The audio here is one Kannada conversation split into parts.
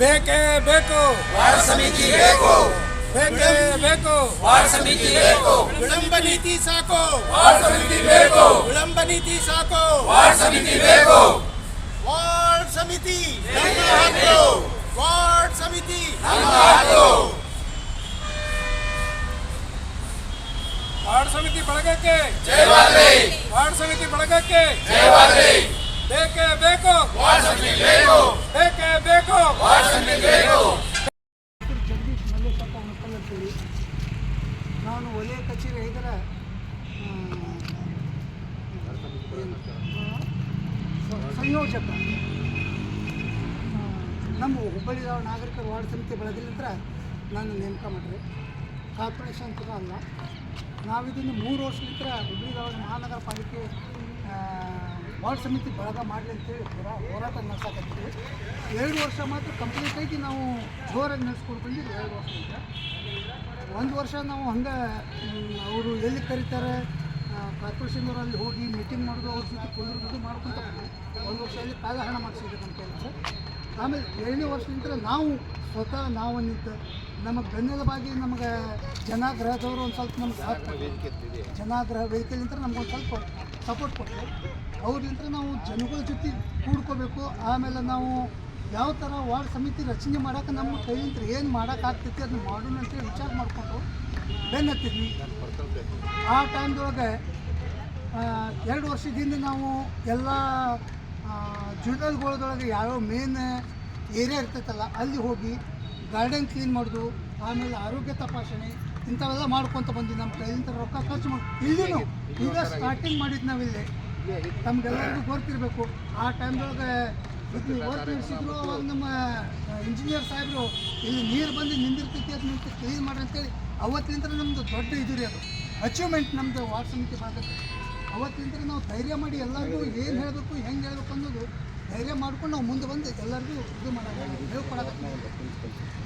ಬೇಕೇ ಬೇಕು ವಾರ್ಡ್ ಸಮಿತಿ ಬೇಕು ಬೇಕೇ ಬೇಕು ವಾರ್ಡ್ ಸಮಿತಿ ಬೇಕು ವಿಳಂಬ ನೀತಿ ಸಾಕು ವಾರ್ಡ್ ಸಮಿತಿ ಬೇಕು ವಿಳಂಬ ನೀತಿ ಸಾಕು ವಾರ್ಡ್ ಸಮಿತಿ ಬೇಕು ವಾರ್ಡ್ ಸಮಿತಿ ನಮ್ಮ ಹಕ್ಕು ವಾರ್ಡ್ ಸಮಿತಿ ನಮ್ಮ ಹಕ್ಕು ವಾರ್ಡ್ ಸಮಿತಿ ಬಳಗಕ್ಕೆ ಜಯವಾಗ್ಲಿ ವಾರ್ಡ್ ಸಮಿತಿ ಬಳಗಕ್ಕೆ ಜಯವಾಗ್ಲಿ ಬೇಕೇ ಬೇಕು. ಬೇಕು. ಬೇಕೇ ಬೇಕು. ಬೇಕು. ಜಗದೀಶ್ ಮಲ್ಲೇಶಪ್ಪ ಉಣಕಲ್ ಅಂತೇಳಿ ನಾನು ವಲಯ ಕಚೇರಿ ಇದರ ಸಂಯೋಜಕ. ನಮ್ಮ ಹುಬ್ಬಳ್ಳಿ ನಾಗರಿಕರ ವಾರ್ಡ್ ಸಮಿತಿ ಬೆಳೆದಿಲ್ಲಂತ್ರ ನಾನು ನೇಮಕ ಮಾಡ್ರಿ. ಕಾರ್ಪೊರೇಷನ್ ಕೂಡ ಅಲ್ಲ. ನಾವಿದನ್ನು ಮೂರು ವರ್ಷ ನಂತರ ಹುಬ್ಬಳ್ಳಿ ಮಹಾನಗರ ಪಾಲಿಕೆ ವಾರ್ಡ್ ಸಮಿತಿ ಬಳಗ ಮಾಡಲಿ ಅಂತೇಳಿ ಹೋರಾ ಹೋರಾಟ ನಡೆಸಕತ್ತೀವಿ ಎರಡು ವರ್ಷ ಮಾತ್ರ ಕಂಪ್ಲೀಟಾಗಿ ನಾವು ಜೋರಾಗಿ ನಡೆಸ್ಕೊಂಡು ಬಂದಿದ್ದು ಎರಡು ವರ್ಷದಿಂದ ಒಂದು ವರ್ಷ ನಾವು ಹಂಗೆ ಅವರು ಎಲ್ಲಿ ಕರೀತಾರೆ ಕಾರ್ಪೊರೇಷನ್ದವ್ರು ಅಲ್ಲಿ ಹೋಗಿ ಮೀಟಿಂಗ್ ಮಾಡೋದು, ಅವ್ರ ಜೊತೆ ಕುಂದಿರೋದು ಮಾಡ್ಕೊಂತ ಒಂದು ವರ್ಷ ಅಲ್ಲಿ ಕಾಲಹರಣ ಮಾಡಿಸಿದ್ರು ನಮ್ಮ ಕೆಲಸ ಆಮೇಲೆ ಎರಡನೇ ವರ್ಷದಿಂದ ನಾವು ಸ್ವತಃ ನಾವು ನಿಂತು ನಮಗೆ ಬೆನ್ನೆಲುಬಾಗಿ ನಮಗೆ ಜನಾಗ್ರಹದವರು ಒಂದು ಸ್ವಲ್ಪ ನಮ್ಗೆ. ಜನಾಗ್ರಹ ನಮ್ಗೆ ಒಂದು ಸ್ವಲ್ಪ ಸಪೋರ್ಟ್ ಕೊಟ್ಟರು ಅವ್ರಿಂದ ನಾವು ಜನಗಳ ಜೊತೆ ಕೂಡ್ಕೋಬೇಕು. ಆಮೇಲೆ ನಾವು ಯಾವ ಥರ ವಾರ್ಡ್ ಸಮಿತಿ ರಚನೆ ಮಾಡೋಕೆ ನಮ್ಮ ಕೈಯಿಂದ ಏನು ಮಾಡೋಕ್ಕಾಗ್ತೈತಿ ಅದನ್ನ ಮಾಡೋಣ ಅಂತೇಳಿ ವಿಚಾರ ಮಾಡಿಕೊಂಡು ಬೆನ್ನತ್ತಿದ್ವಿ ಆ ಟೈಮ್ದೊಳಗೆ ಎರಡು ವರ್ಷದಿಂದ ನಾವು ಎಲ್ಲ ಜುಡಲ್ಗಳದೊಳಗೆ ಯಾವ್ಯಾವ ಮೇನ್ ಏರಿಯಾ ಇರ್ತೈತಲ್ಲ ಅಲ್ಲಿ ಹೋಗಿ ಗಾರ್ಡನ್ ಕ್ಲೀನ್ ಮಾಡೋದು, ಆಮೇಲೆ ಆರೋಗ್ಯ ತಪಾಸಣೆ, ಇಂಥವೆಲ್ಲ ಮಾಡ್ಕೊತ ಬಂದ್ವಿ ನಮ್ಮ ಕೈಲಿಂದ ರೊಕ್ಕ ಖರ್ಚು ಮಾಡಿ ಇಲ್ಲಿನೂ ಈಗ ಸ್ಟಾರ್ಟಿಂಗ್ ಮಾಡಿದ್ದು ನಾವಿಲ್ಲಿ. ನಮ್ಗೆಲ್ಲರಿಗೂ ಗೊತ್ತಿರಬೇಕು. ಆ ಟೈಮ್ದೊಳಗೆ ಇದು ಅವಾಗ ನಮ್ಮ ಇಂಜಿನಿಯರ್ ಸಾಹೇಬರು, ಇಲ್ಲಿ ನೀರು ಬಂದು ನಿಂದಿರ್ತೈತಿ ಅದು ನಿಂತು ಕ್ಲೀನ್ ಮಾಡಿ ಅಂತೇಳಿ ಅವತ್ತಿನಿಂದ ನಮ್ಮದು ದೊಡ್ಡ ಇದು ರೀ ಅದು. ಅಚೀವ್ಮೆಂಟ್ ನಮ್ಮದು ವಾರ್ಡ್ ಸಮಿತಿ ಭಾಗಕ್ಕೆ. ಅವತ್ತಿನಿಂದ ನಾವು ಧೈರ್ಯ ಮಾಡಿ ಎಲ್ಲರಿಗೂ ಏನು ಹೇಳಬೇಕು, ಹೆಂಗೆ ಹೇಳಬೇಕು ಅನ್ನೋದು ಧೈರ್ಯ ಮಾಡ್ಕೊಂಡು ನಾವು ಮುಂದೆ ಬಂದು ಎಲ್ಲರಿಗೂ ಇದು ಹೇಳ್ಕೊಡೋದು.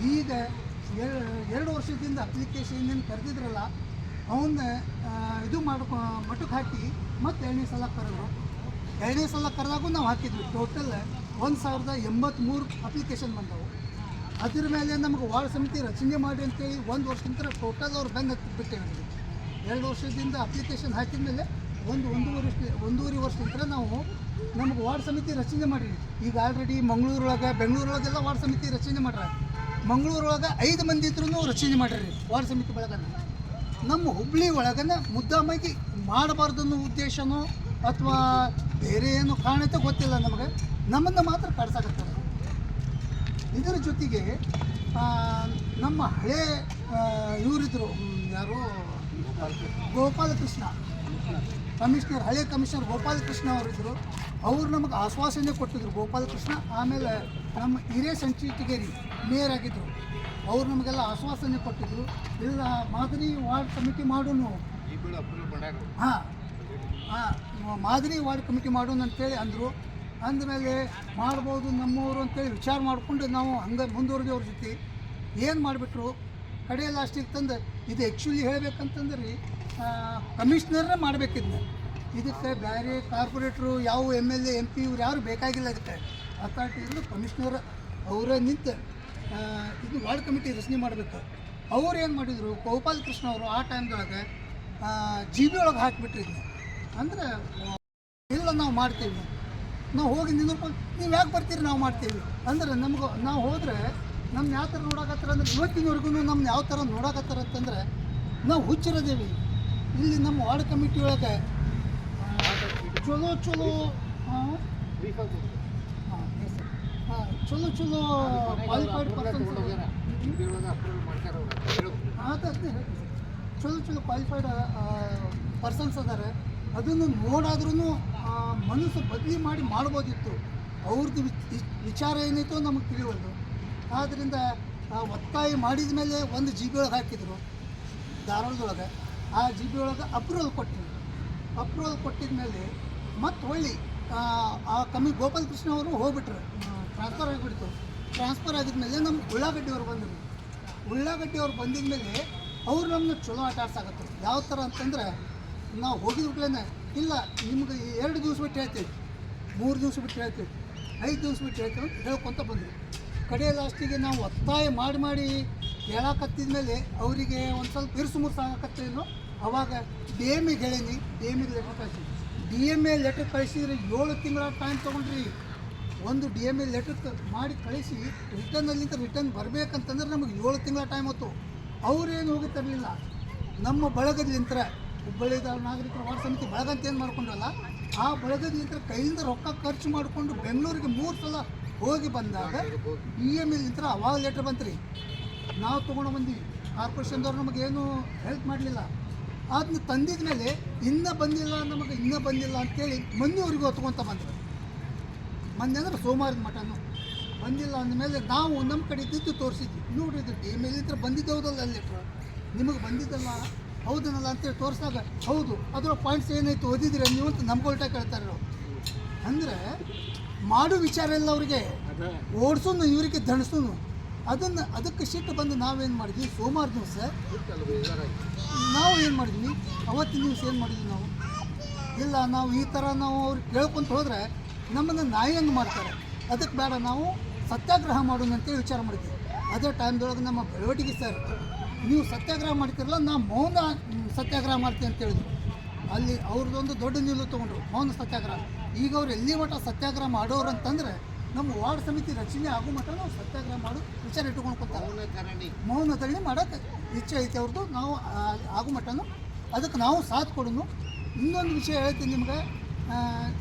ಈಗ ಎರ- ಎರಡು ವರ್ಷದಿಂದ ಅಪ್ಲಿಕೇಶನ್ ಏನು ಕರೆದಿದ್ರಲ್ಲ ಅವನ್ನ ಇದು ಮಾಡ್ಕೊ ಮಟ್ಟಕ್ಕೆ ಹಾಕಿ ಮತ್ತೆ ಎರಡನೇ ಸಲ ಕರೆದ್ರು. ಎರಡನೇ ಸಲ ಕರೆದಾಗೂ ನಾವು ಹಾಕಿದ್ವಿ. ಟೋಟಲ್ ಒಂದು ಸಾವಿರದ ಎಂಬತ್ತ್ಮೂರು ಅಪ್ಲಿಕೇಶನ್ ಬಂದವು. ಅದ್ರ ಮೇಲೆ ನಮಗೆ ವಾರ್ಡ್ ಸಮಿತಿ ರಚನೆ ಮಾಡಿ ಅಂತೇಳಿ ಒಂದು ವರ್ಷದಿಂದ ಟೋಟಲ್ ಅವ್ರು ಬೆಂಗ್ ಬಿಟ್ಟೇವೆ ನಮಗೆ. ಎರಡು ವರ್ಷದಿಂದ ಅಪ್ಲಿಕೇಶನ್ ಹಾಕಿದ ಮೇಲೆ ಒಂದು ಒಂದೂವರೆ ವರ್ಷ ನಂತರ ನಾವು ನಮಗೆ ವಾರ್ಡ್ ಸಮಿತಿ ರಚನೆ ಮಾಡಿರಿ. ಈಗ ಆಲ್ರೆಡಿ ಮಂಗಳೂರೊಳಗೆ, ಬೆಂಗಳೂರೊಳಗೆಲ್ಲ ವಾರ್ಡ್ ಸಮಿತಿ ರಚನೆ ಮಾಡ್ಯಾರ ಮಂಗಳೂರೊಳಗೆ ಐದು ಮಂದಿ ಇದ್ರೂ ರಚನೆ ಮಾಡಿರಿ ವಾರ್ಡ್ ಸಮಿತಿ ಬಳಗನ ನಮ್ಮ ಹುಬ್ಳಿ ಒಳಗನ ಮುದ್ದಾಮಾಗಿ ಮಾಡಬಾರ್ದು ಅನ್ನೋ ಉದ್ದೇಶನೋ ಅಥವಾ ಬೇರೆ ಏನು ಕಾರಣತೆ ಗೊತ್ತಿಲ್ಲ ನಮಗೆ. ನಮ್ಮನ್ನು ಮಾತ್ರ ಕಾಡ್ಸಾಕತ್ತಾರೆ. ಇದರ ಜೊತೆಗೆ ನಮ್ಮ ಹಳೆ ಇವರಿದ್ರು ಯಾರು, ಗೋಪಾಲಕೃಷ್ಣ. ಕಮಿಷನರ್ ಹಳೆ ಕಮಿಷನರ್ ಗೋಪಾಲಕೃಷ್ಣ ಅವರಿದ್ದರು. ಅವ್ರು ನಮಗೆ ಆಶ್ವಾಸನೆ ಕೊಟ್ಟಿದ್ರು. ಗೋಪಾಲಕೃಷ್ಣ ಆಮೇಲೆ ನಮ್ಮ ಹಿರೇ ಸಂಚಿಟಿಗೇರಿ ಮೇಯರ್ ಆಗಿದ್ದರು ಅವ್ರು ನಮಗೆಲ್ಲ ಆಶ್ವಾಸನೆ ಕೊಟ್ಟಿದ್ರು. ಇಲ್ಲ ಮಾದರಿ ವಾರ್ಡ್ ಕಮಿಟಿ ಮಾಡೋನು. ಹಾಂ ಹಾಂ ಮಾದರಿ ವಾರ್ಡ್ ಕಮಿಟಿ ಮಾಡೋಣ ಅಂತೇಳಿ ಅಂದರು. ಅಂದಮೇಲೆ ಮಾಡ್ಬೋದು ನಮ್ಮವರು ಅಂತೇಳಿ ವಿಚಾರ ಮಾಡಿಕೊಂಡು ನಾವು ಹಂಗೆ ಮುಂದುವರೆದು ಅವ್ರ ಜೊತೆ. ಏನು ಮಾಡಿಬಿಟ್ರು? ಕಡೆ ಲಾಸ್ಟಿಗೆ ತಂದು ಇದು ಆ್ಯಕ್ಚುಲಿ ಹೇಳಬೇಕಂತಂದ್ರೆ. ರೀ ಕಮಿಷ್ನರ್ನೇ ಮಾಡಬೇಕಿದ್ನ. ಇದಕ್ಕೆ ಬೇರೆ ಕಾರ್ಪೊರೇಟ್ರು ಯಾವ M L A M P ಇವ್ರು ಯಾರು ಬೇಕಾಗಿಲ್ಲ ಇದಕ್ಕೆ. ಅಥಾರಿಟಿಯಿಂದ ಕಮಿಷ್ನರ್ ಅವರೇ ನಿಂತು ಇದು ವಾರ್ಡ್ ಕಮಿಟಿ ರಚನೆ ಮಾಡಬೇಕು. ಅವ್ರು ಏನು ಮಾಡಿದರು, ಗೋಪಾಲ್ ಕೃಷ್ಣ ಅವರು ಆ ಟೈಮ್ದೊಳಗೆ ಜಿ ಬಿ ಒಳಗೆ ಹಾಕಿಬಿಟ್ರಿ ಅಂದರೆ ಅಂದ್ರೆ ಇಲ್ಲ ನಾವು ಮಾಡ್ತೀವಿ. ನಾವು ಹೋಗಿ ನಿನ್ನ ನೀವು ಯಾಕೆ ಬರ್ತೀರಿ ನಾವು ಮಾಡ್ತೀವಿ? ಅಂದ್ರೆ ನಮ್ಗೆ, ನಾವು ಹೋದರೆ ನಮ್ಮ ಯಾವ ಥರ ನೋಡಕತ್ತಾರ ಅಂದ್ರೆ ಇವತ್ತಿನವರೆಗೂ ನಮ್ಮ ಯಾವ ಥರ ನೋಡಕತ್ತಾರ ಅಂತಂದ್ರೆ, ನಾವು ಹುಚ್ಚಿರೋದೇವಿ. ಇಲ್ಲಿ ನಮ್ಮ ವಾರ್ಡ್ ಕಮಿಟಿ ಒಳಗೆ ಚಲೋ ಚಲೋ ಹಾಂ ಚಲೋ ಚಲೋ ಕ್ವಾಲಿಫೈಡ್ ಪರ್ಸನ್ಸ್ ಚಲೋ ಚಲೋ ಕ್ವಾಲಿಫೈಡ್ ಪರ್ಸನ್ಸ್ ಅದಾರೆ ಅದನ್ನು ನೋಡಾದ್ರೂ ಮನಸ್ಸು ಬದಲಿ ಮಾಡಿ ಮಾಡ್ಬೋದಿತ್ತು. ಅವ್ರದ್ದು ವಿಚ್- ವಿಚಾರ ಏನಿತ್ತು ನಮಗೆ ತಿಳಿಯೋದು ಆದ್ದರಿಂದ ಒತ್ತಾಯ ಮಾಡಿದ ಮೇಲೆ ಒಂದು ಜಿ ಬಿ ಒಳಗೆ ಹಾಕಿದರು. ಧಾರವಾಡದೊಳಗೆ. ಆ ಜಿ ಬಿ ಒಳಗೆ ಅಪ್ರೂವಲ್ ಕೊಟ್ಟಿದ್ರು. ಅಪ್ರೂವಲ್ ಕೊಟ್ಟಿದ ಮೇಲೆ ಮತ್ತೆ ಹೊಳ್ಳಿ ಆ, ಕಮಿ ಕಮ್ಮಿ ಗೋಪಾಲ್ ಕೃಷ್ಣ ಅವರು ಹೋಗ್ಬಿಟ್ರು. ಟ್ರಾನ್ಸ್ಫರ್ ಆಗಿಬಿಡ್ತು. ಟ್ರಾನ್ಸ್ಫರ್ ಆಗಿದ್ಮೇಲೆ ನಮ್ಮ ಉಳ್ಳಾಗಡ್ಡಿ ಅವ್ರು ಬಂದರು. ಉಳ್ಳಾಗಡ್ಡಿ ಅವ್ರು ಬಂದಿದ ಮೇಲೆ ಅವ್ರು ನಮ್ಮನ್ನ ಚಲೋ ಆಟ ಆಡ್ಸಾಕತ್ರು. ಯಾವ ಥರ ಅಂತಂದ್ರೆ ನಾವು ಹೋಗಿದ್ಬಿಟ್ಲೇನೆ ಇಲ್ಲ ನಿಮ್ಗೆ ಎರಡು ದಿವಸ ಬಿಟ್ಟು ಹೇಳ್ತೀವಿ. ಮೂರು ದಿವಸ ಬಿಟ್ಟು ಹೇಳ್ತೀವಿ. ಐದು ದಿವಸ ಬಿಟ್ಟು ಹೇಳ್ತೀವಿ ಅಂತ ಹೇಳ್ಕೊತ ಬಂದರು. ಕಡೆ ಲಾಸ್ಟಿಗೆ ನಾವು ಒತ್ತಾಯ ಮಾಡಿ ಮಾಡಿ ಹೇಳಕತ್ತಿದ ಮೇಲೆ ಅವರಿಗೆ ಒಂದು ಸ್ವಲ್ಪ ಮುರುಸು ಆಗಕತ್ತೇನೋ ಅವಾಗ ಡಿ ಎಂ ಎಗೆ ಹೇಳೀನಿ ಡಿ ಎಂ ಎಗೆ ಲೆಟ್ರ್ ಕಳಿಸಿ. ಡಿ ಎಂ ಎ ಲೆಟ್ರ್ ಕಳಿಸಿದ್ರೆ ಏಳು ತಿಂಗಳ ಟೈಮ್ ತೊಗೊಂಡ್ರಿ. ಒಂದು ಡಿ ಎಂ ಎ ಲೆಟ್ರ್ ಮಾಡಿ ಕಳಿಸಿ ರಿಟರ್ನಲ್ಲಿಂದ ರಿಟರ್ನ್ ಬರಬೇಕಂತಂದ್ರೆ ನಮಗೆ ಏಳು ತಿಂಗಳ ಟೈಮ್ ಹೊತ್ತು. ಅವ್ರೇನು ಹೋಗಿ ತರಲಿಲ್ಲ. ನಮ್ಮ ಬಳಗದಲಿಂತ್ರ ಹುಬ್ಬಳ್ಳಿ ಧಾರವಾಡ ನಾಗರಿಕರ ವಾರ್ಡ್ ಸಮಿತಿ ಬಳಗ ಅಂತ ಏನು ಮಾಡ್ಕೊಂಡ್ರಲ್ಲ, ಆ ಬಳಗದಲಿಂತ್ರ ಕೈಯಿಂದ ರೊಕ್ಕ ಖರ್ಚು ಮಾಡಿಕೊಂಡು ಬೆಂಗಳೂರಿಗೆ ಮೂರು ಸಲ ಹೋಗಿ ಬಂದಾಗ ಇ ಎಂ ಎಲ್ಲಿಂತ್ರ ಅವಾಗ ಲೆಟ್ರ್ ಬಂತ್ರಿ. ನಾವು ತೊಗೊಂಡು ಬಂದ್ವಿ. ಕಾರ್ಪೊರೇಷನ್ದವ್ರು ನಮಗೇನು ಹೆಲ್ಪ್ ಮಾಡಲಿಲ್ಲ. ಅದನ್ನ ತಂದಿದ ಮೇಲೆ ಇನ್ನೂ ಬಂದಿಲ್ಲ ನಮಗೆ ಇನ್ನೂ ಬಂದಿಲ್ಲ ಅಂತೇಳಿ ಮಂದಿಯವ್ರಿಗೆ ಹೊತ್ಕೊಂತ ಬಂದರು. ಮಂದಿ ಅಂದ್ರೆ ಸೋಮವಾರದ ಮಠನು. ಬಂದಿಲ್ಲ ಅಂದಮೇಲೆ ನಾವು ನಮ್ಮ ಕಡೆ ಇದ್ದಿದ್ದು ತೋರಿಸಿದ್ವಿ. ನೋಡ್ರಿ ಇದು ಇದ್ರೆ ಬಂದಿದ್ದೆ ಹೌದಲ್ಲ ಅಲ್ಲಿ ನಿಮಗೆ ಬಂದಿದ್ದಲ್ಲ? ಹೌದನಲ್ಲ ಅಂತೇಳಿ ತೋರಿಸಿದಾಗ ಹೌದು ಅದರ ಪಾಯಿಂಟ್ಸ್ ಏನಾಯ್ತು ಓದಿದ್ರೆ ನೀವು ಅಂತ ನಮ್ಗೆ ಉಲ್ಟಾ ಕೇಳ್ತಾರೆ ಅವ್ರು. ಅಂದರೆ ಮಾಡೋ ವಿಚಾರ ಇಲ್ಲ ಅವ್ರಿಗೆ. ಓಡಿಸೋನು ಇವರಿಗೆ ಧಣಿಸೋನು ಅದನ್ನು ಅದಕ್ಕೆ ಸಿಟ್ಟು ಬಂದು ನಾವೇನು ಮಾಡಿದ್ವಿ? ಸೋಮವಾರ ದಿವಸ ನಾವು ಏನು ಮಾಡಿದ್ವಿ? ಅವತ್ತಿನ ದಿವಸ ಏನು ಮಾಡಿದ್ವಿ ನಾವು? ಇಲ್ಲ ನಾವು ಈ ಥರ ನಾವು ಅವ್ರು ಕೇಳ್ಕೊಂತ ಹೋದರೆ ನಮ್ಮನ್ನು ನಾಯಿ ಹಂಗೆ ಮಾಡ್ತಾರೆ. ಅದಕ್ಕೆ ಬೇಡ ನಾವು ಸತ್ಯಾಗ್ರಹ ಮಾಡೋಣ ಅಂತೇಳಿ ವಿಚಾರ ಮಾಡಿದ್ವಿ. ಅದೇ ಟೈಮ್ದೊಳಗೆ ನಮ್ಮ ಬೆಳವಟಿಗೆ ಸರ್ ನೀವು ಸತ್ಯಾಗ್ರಹ ಮಾಡ್ತಿರಲ್ಲ ನಾ ಮೌನ ಸತ್ಯಾಗ್ರಹ ಮಾಡ್ತೀವಿ ಅಂತ ಹೇಳಿದ್ರು ಅಲ್ಲಿ ಅವ್ರದ್ದೊಂದು ದೊಡ್ಡ ನಿಲ್ಲು ತೊಗೊಂಡ್ರು ಮೌನ ಸತ್ಯಾಗ್ರಹ. ಈಗ ಅವ್ರು ಎಲ್ಲಿ ಮಟ್ಟ ಸತ್ಯಾಗ್ರಹ ಮಾಡೋರು ಅಂತಂದ್ರೆ ನಮ್ಮ ವಾರ್ಡ್ ಸಮಿತಿ ರಚನೆ ಆಗೋ ಮಟ್ಟ ನಾವು ಸತ್ಯಾಗ್ರಹ ಮಾಡು ವಿಚಾರ ಇಟ್ಕೊಂಡು ಕೂತಾರೆ. ಮೌನ ಧರಣಿ. ಮಾಡೋಕ್ಕೆ ಇಚ್ಛೆ ಐತೆ ಅವ್ರದ್ದು ನಾವು ಆಗೋ ಮಟ್ಟನು ಅದಕ್ಕೆ ನಾವು ಸಾಥ್ ಕೊಡೋನು. ಇನ್ನೊಂದು ವಿಷಯ ಹೇಳ್ತೀನಿ ನಿಮ್ಗೆ.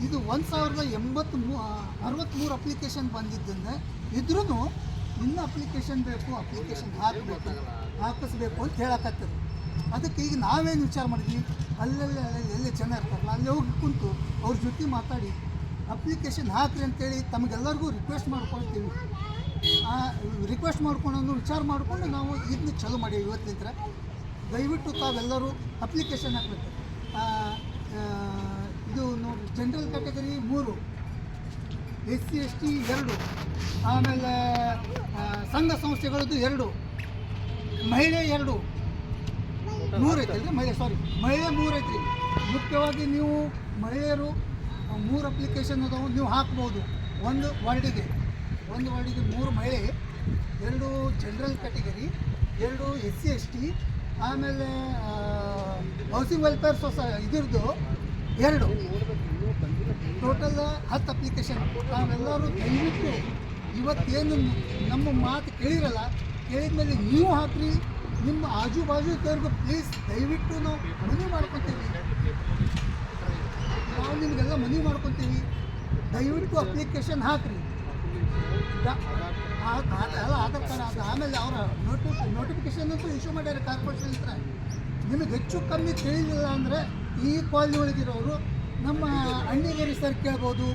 ಇದು ಒಂದು ಸಾವಿರದ ಎಂಬತ್ತು ಮೂ ಅರವತ್ತ್ಮೂರು ಅಪ್ಲಿಕೇಶನ್ ಬಂದಿದ್ದರಿಂದ ಇದ್ರೂ ಇನ್ನೂ ಅಪ್ಲಿಕೇಶನ್ ಬೇಕು ಅಪ್ಲಿಕೇಶನ್ ಹಾಕಬೇಕು ಹಾಕಿಸ್ಬೇಕು ಅಂತ ಹೇಳಕತ್ತದ. ಅದಕ್ಕೆ ಈಗ ನಾವೇನು ವಿಚಾರ ಮಾಡಿದ್ವಿ? ಅಲ್ಲೆಲ್ಲ ಅಲ್ಲಲ್ಲಿ ಎಲ್ಲಿ ಜನ ಇರ್ತಾರಲ್ಲ ಅಲ್ಲಿ ಹೋಗಿ ಕುಂತು ಅವ್ರ ಜೊತೆ ಮಾತಾಡಿ. ಅಪ್ಲಿಕೇಶನ್ ಹಾಕ್ರಿ ಅಂತೇಳಿ ತಮಗೆಲ್ಲರಿಗೂ ರಿಕ್ವೆಸ್ಟ್ ಮಾಡ್ಕೊಳ್ತೀವಿ ರಿಕ್ವೆಸ್ಟ್ ಮಾಡ್ಕೊಂಡು ವಿಚಾರ ಮಾಡಿಕೊಂಡು ನಾವು ಇದನ್ನ ಚಾಲೂ ಮಾಡೀವಿ ಇವತ್ತಿನಿಂದ ದಯವಿಟ್ಟು ತಾವೆಲ್ಲರೂ ಅಪ್ಲಿಕೇಶನ್ ಹಾಕಬೇಕು. ಇದು ನೋಡಿ ಜನರಲ್ ಕ್ಯಾಟಗರಿ ಮೂರು ಎಸ್ ಸಿ ಎಸ್ ಟಿ ಎರಡು, ಆಮೇಲೆ ಸಂಘ ಸಂಸ್ಥೆಗಳದ್ದು ಎರಡು, ಮಹಿಳೆ ಎರಡು. ಮೂರು ಐತಲ್ರಿ ಮಹಿಳೆ ಸಾರಿ ಮಹಿಳೆ ಮೂರು ಐತ್ರಿ ಮುಖ್ಯವಾಗಿ ನೀವು ಮಹಿಳೆಯರು ಮೂರು ಅಪ್ಲಿಕೇಶನ್ ಅದಾವು, ನೀವು ಹಾಕ್ಬೋದು. ಒಂದು ವರ್ಡಿಗೆ ಒಂದು ವರ್ಡಿಗೆ ಮೂರು ಮಹಿಳೆ ಎರಡು ಜನರಲ್ ಕ್ಯಾಟಗರಿ ಎರಡು ಎಸ್ ಸಿ ಎಸ್ ಟಿ ಆಮೇಲೆ ಹೌಸಿಂಗ್ ವೆಲ್ಫೇರ್ ಸೊಸೈ ಇದ್ರದ್ದು ಎರಡು. ಟೋಟಲ್ ಹತ್ತು ಅಪ್ಲಿಕೇಶನ್ ನಾವೆಲ್ಲರೂ ದಯವಿಟ್ಟು ಇವತ್ತೇನು ನಮ್ಮ ಮಾತು ಕೇಳಿರಲ್ಲ ಕೇಳಿದ ಮೇಲೆ ನೀವು ಹಾಕ್ರಿ. ನಿಮ್ಮ ಆಜು ಬಾಜು ಇದ್ದವ್ರಿಗೂ ಪ್ಲೀಸ್ ದಯವಿಟ್ಟು ನಾವು ಮನವಿ ಮಾಡ್ಕೊತೀವಿ. ನಾವು ನಿಮಗೆಲ್ಲ ಮನವಿ ಮಾಡ್ಕೊತೀವಿ. ದಯವಿಟ್ಟು ಅಪ್ಲಿಕೇಶನ್ ಹಾಕ್ರಿ. ಅಲ್ಲ, ಆಧಾರ್ ಅದು ಆಮೇಲೆ ಅವರ ನೋಟಿ ನೋಟಿಫಿಕೇಶನ್ ಅಂತೂ ಇಶ್ಯೂ ಮಾಡ್ಯಾರ ಕಾರ್ಪೊರೇಷನ್ ಹತ್ರ. ನಿಮಗೆ ಹೆಚ್ಚು ಕಮ್ಮಿ ತಿಳಿಲಿಲ್ಲ ಅಂದರೆ ಈ ಕಾಲನಿ ಒಳಗಿರೋರು ನಮ್ಮ ಅಣ್ಣಿಗೇರಿ ಸರ್ ಕೇಳ್ಬೋದು,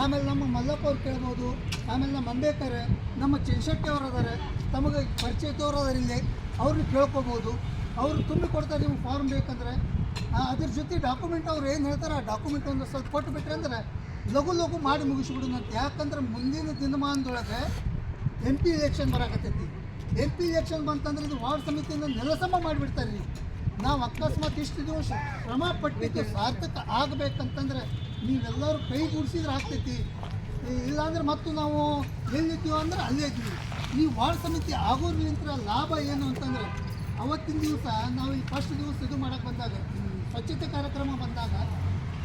ಆಮೇಲೆ ನಮ್ಮ ಮಲ್ಲಪ್ಪ ಅವ್ರು ಕೇಳ್ಬೋದು, ಆಮೇಲೆ ನಮ್ಮ ಅಂಬೇಕರ್ ನಮ್ಮ ಚಿನ್ಶೆಟ್ಟಿ ಅವರು ಅದಾರೆ, ತಮಗೆ ಪರಿಚಯದವ್ರು ಅದಾರ ಇಲ್ಲಿ ಅವ್ರನ್ನ ಕೇಳ್ಕೊಬೋದು. ಅವರು ತುಂಬಿ ಕೊಡ್ತಾರೆ ನಿಮ್ಗೆ ಫಾರ್ಮ್ ಬೇಕಂದ್ರೆ. ಅದ್ರ ಜೊತೆ ಡಾಕ್ಯುಮೆಂಟ್ ಅವ್ರು ಏನು ಹೇಳ್ತಾರೆ, ಆ ಡಾಕ್ಯುಮೆಂಟ್ ಒಂದು ಸ್ವಲ್ಪ ಕೊಟ್ಟು ಬಿಟ್ರೆ ಅಂದ್ರೆ ಲಘು ಲಘು ಮಾಡಿ ಮುಗಿಸ್ಬಿಡೋಣ ಅಂತ. ಯಾಕಂದ್ರೆ ಮುಂದಿನ ದಿನಮಾನದೊಳಗೆ ಎಂ ಪಿ ಎಲೆಕ್ಷನ್ ಬರಾಕತ್ತೈತಿ. ಎಂ ಪಿ ಎಲೆಕ್ಷನ್ ಬಂತಂದ್ರೆ ಇದು ವಾರ್ಡ್ ಸಮಿತಿಯಿಂದ ನೆಲಸಮ ಮಾಡಿಬಿಡ್ತಾರೆ ನಾವು ಅಕಸ್ಮಾತ್ ಇಷ್ಟು ದಿವಸ ಶ್ರಮ ಪಟ್ಟಿದ್ದು ಸಾರ್ಥಕ ಆಗಬೇಕಂತಂದ್ರೆ ನೀವೆಲ್ಲರೂ ಕೈ ಗುಡಿಸಿದ್ರೆ ಆಗ್ತೈತಿ. ಇಲ್ಲಾಂದ್ರೆ ಮತ್ತು ನಾವು ಎಲ್ಲಿದ್ದೀವಿ ಅಂದ್ರೆ ಅಲ್ಲೇ ಇದ್ದೀವಿ. ನೀವು ವಾರ್ಡ್ ಸಮಿತಿ ಆಗೋದ್ರಿಂದ ಲಾಭ ಏನು ಅಂತಂದ್ರೆ ಅವತ್ತಿನ ದಿವಸ ನಾವು ಈ ಫಸ್ಟ್ ದಿವಸ ಇದು ಮಾಡಕ್ಕೆ ಬಂದಾಗ, ಸ್ವಚ್ಛತೆ ಕಾರ್ಯಕ್ರಮ ಬಂದಾಗ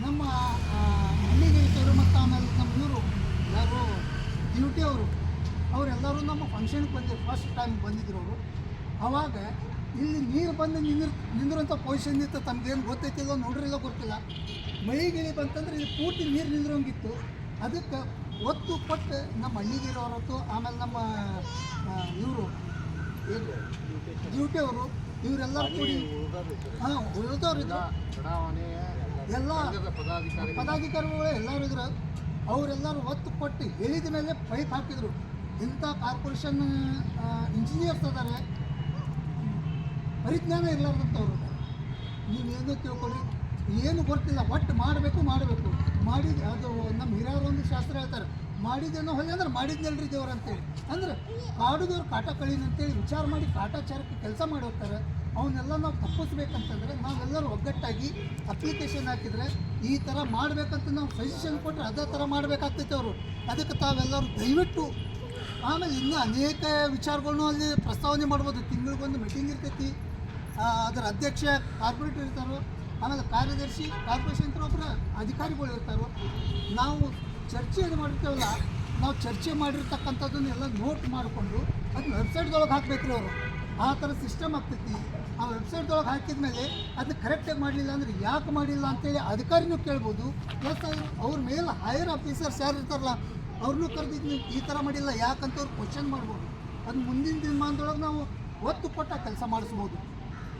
ನಮ್ಮ ಹಳ್ಳಿಗಿರಿಸರು ಮತ್ತು ಆಮೇಲೆ ನಮ್ಮ ಇವರು, ಯಾರು, ಡ್ಯೂಟಿ ಅವರು, ಅವರೆಲ್ಲರೂ ನಮ್ಮ ಫಂಕ್ಷನ್ಗೆ ಬಂದಿದ್ರು. ಫಸ್ಟ್ ಟೈಮ್ ಬಂದಿದ್ರು ಅವರು. ಅವಾಗ ಇಲ್ಲಿ ನೀರು ಬಂದು ನಿಂದಿರ್ ನಿಂದಿರೋಂಥ ಪೊಸಿಷನ್ ಇತ್ತು. ತಮ್ಗೇನು ಗೊತ್ತೈತಿಲ್ಲೋ ನೋಡ್ರಿಲ್ಲ, ಗೊತ್ತಿಲ್ಲ. ಮಳೆ ಗಿಳಿ ಬಂತಂದ್ರೆ ಇಲ್ಲಿ ಪೂರ್ತಿ ನೀರು ನಿಂದ್ರೋಂಗಿತ್ತು. ಅದಕ್ಕೆ ಒತ್ತು ಕೊಟ್ಟು ನಮ್ಮ ಹಳ್ಳಿಗಿರೋರತ್ತು ಆಮೇಲೆ ನಮ್ಮ ಇವರು ಡ್ಯೂಟಿ ಅವರು ಇವರೆಲ್ಲರೂ ಕೂಡಿ ಹಾಂ ಉಳಿದವ್ರು ಇದ್ರು. ಎಲ್ಲ ಪದಾಧಿಕಾರಿಗಳು. ಎಲ್ಲರೂ ಇದ್ರು. ಅವರೆಲ್ಲರೂ ಒತ್ತು ಕೊಟ್ಟು ಹೇಳಿದ ಮೇಲೆ ಪೈಪ್ ಹಾಕಿದ್ರು ಇಂಥ ಕಾರ್ಪೊರೇಷನ್ ಇಂಜಿನಿಯರ್ಸ್ ಅದಾರೆ ಪರಿಜ್ಞಾನ ಇರಲಾರ್ದಂಥವ್ರು. ನೀವೇನು ತಿಳ್ಕೊಳ್ಳಿ ಏನು ಗೊತ್ತಿಲ್ಲ. ಒಟ್ಟು ಮಾಡಬೇಕು ಮಾಡಬೇಕು. ಮಾಡಿದ ಅದು ನಮ್ಮ ಹಿರಿಯರೊಂದು ಶಾಸ್ತ್ರ ಹೇಳ್ತಾರೆ. ಮಾಡಿದ್ದೇನೋ ಹೊಲಿ ಅಂದ್ರೆ ಮಾಡಿದ್ನಲ್ರಿ ದೇವ್ರ ಅಂತೇಳಿ. ಅಂದ್ರೆ ಕಾಡುದವ್ರು ಕಾಟ ಕಳೀನ ಅಂತೇಳಿ ವಿಚಾರ ಮಾಡಿ ಕಾಟಾಚಾರಕ್ಕೆ ಕೆಲಸ ಮಾಡಿ ಹೋಗ್ತಾರೆ. ಅವನ್ನೆಲ್ಲ ನಾವು ತಪ್ಪಿಸ್ಬೇಕಂತಂದ್ರೆ ನಾವೆಲ್ಲರೂ ಒಗ್ಗಟ್ಟಾಗಿ ಅಪ್ಲಿಕೇಶನ್ ಹಾಕಿದ್ರೆ ಈ ಥರ ಮಾಡಬೇಕಂತ ನಾವು ಸಜೆಷನ್ ಕೊಟ್ಟರೆ ಅದೇ ಥರ ಮಾಡಬೇಕಾಗ್ತೈತೆ ಅವರು. ಅದಕ್ಕೆ ತಾವೆಲ್ಲರೂ ದಯವಿಟ್ಟು ಆಮೇಲೆ ಇನ್ನೂ ಅನೇಕ ವಿಚಾರಗಳನ್ನು ಅಲ್ಲಿ ಪ್ರಸ್ತಾವನೆ ಮಾಡ್ಬೋದು. ತಿಂಗಳಿಗೊಂದು ಮೀಟಿಂಗ್ ಇರ್ತೈತಿ. ಅದರ ಅಧ್ಯಕ್ಷ ಕಾರ್ಪೊರೇಟರ್ ಇರ್ತಾರೋ, ಆಮೇಲೆ ಕಾರ್ಯದರ್ಶಿ ಕಾರ್ಪೊರೇಷನ್ ಒಬ್ಬರ ಅಧಿಕಾರಿಗಳು ಇರ್ತಾರೋ, ನಾವು ಚರ್ಚೆಯನ್ನು ಮಾಡಿರ್ತೇವಲ್ಲ, ನಾವು ಚರ್ಚೆ ಮಾಡಿರ್ತಕ್ಕಂಥದ್ದನ್ನು ಎಲ್ಲ ನೋಟ್ ಮಾಡಿಕೊಂಡು ಅದನ್ನ ವೆಬ್ಸೈಟ್ದೊಳಗೆ ಹಾಕ್ಬೇಕು ಅವರು. ಆ ಥರ ಸಿಸ್ಟಮ್ ಆಗ್ತೈತಿ. ಆ ವೆಬ್ಸೈಟ್ದೊಳಗೆ ಹಾಕಿದ ಮೇಲೆ ಅದನ್ನ ಕರೆಕ್ಟಾಗಿ ಮಾಡಲಿಲ್ಲ ಅಂದರೆ ಯಾಕೆ ಮಾಡಿಲ್ಲ ಅಂತೇಳಿ ಅಧಿಕಾರಿನೂ ಕೇಳ್ಬೋದು. ಪ್ಲಸ್ ಅವ್ರು ಮೇಲೆ ಹೈಯರ್ ಆಫೀಸರ್ಸ್ ಯಾರು ಇರ್ತಾರಲ್ಲ ಅವ್ರನ್ನೂ ಕರೆದಿದ್ದು ಈ ಥರ ಮಾಡಿಲ್ಲ ಯಾಕಂತ ಅವ್ರು ಕ್ವಶನ್ ಮಾಡ್ಬೋದು. ಅದು ಮುಂದಿನ ದಿನಮಾನದೊಳಗೆ ನಾವು ಒತ್ತು ಕೊಟ್ಟ ಕೆಲಸ ಮಾಡಿಸ್ಬೋದು.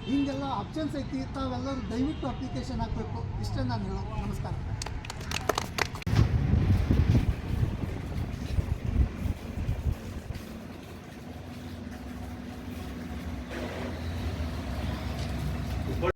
ಹಿಂಗೆಲ್ಲ ಆಪ್ಷನ್ಸ್ ಐತಿ, ತಾವೆಲ್ಲರೂ ದಯವಿಟ್ಟು ಅಪ್ಲಿಕೇಶನ್ ಹಾಕಬೇಕು. ಇಷ್ಟೇ ನಾನು ಹೇಳೋದು. ನಮಸ್ಕಾರ.